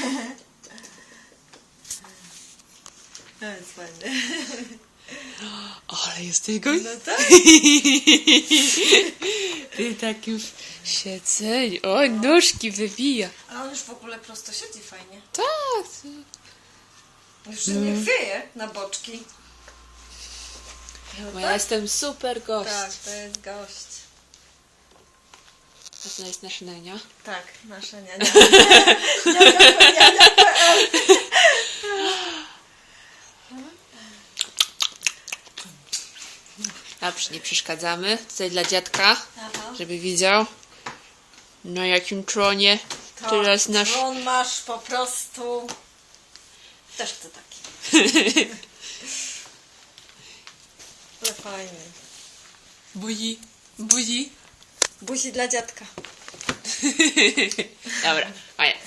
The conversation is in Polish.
No jest fajne. Ale jest jego... No tak. Ty takim siedzeniu. O, nóżki wywija. A on już w ogóle prosto siedzi fajnie. Tak. Już się nie chwieje na boczki. No Bo ja jestem super gość. Tak, to jest gość. A to jest nasz Nenia. Tak, nasza niania. Niania, niania.pl. Dobrze, nie przeszkadzamy. Tutaj dla dziadka, Aha. żeby widział na jakim tronie Tak, teraz nasz... On masz po prostu... Też chcę taki. Ale fajny. Buzi, buzi. Buzi dla dziadka. Dobra, koniec.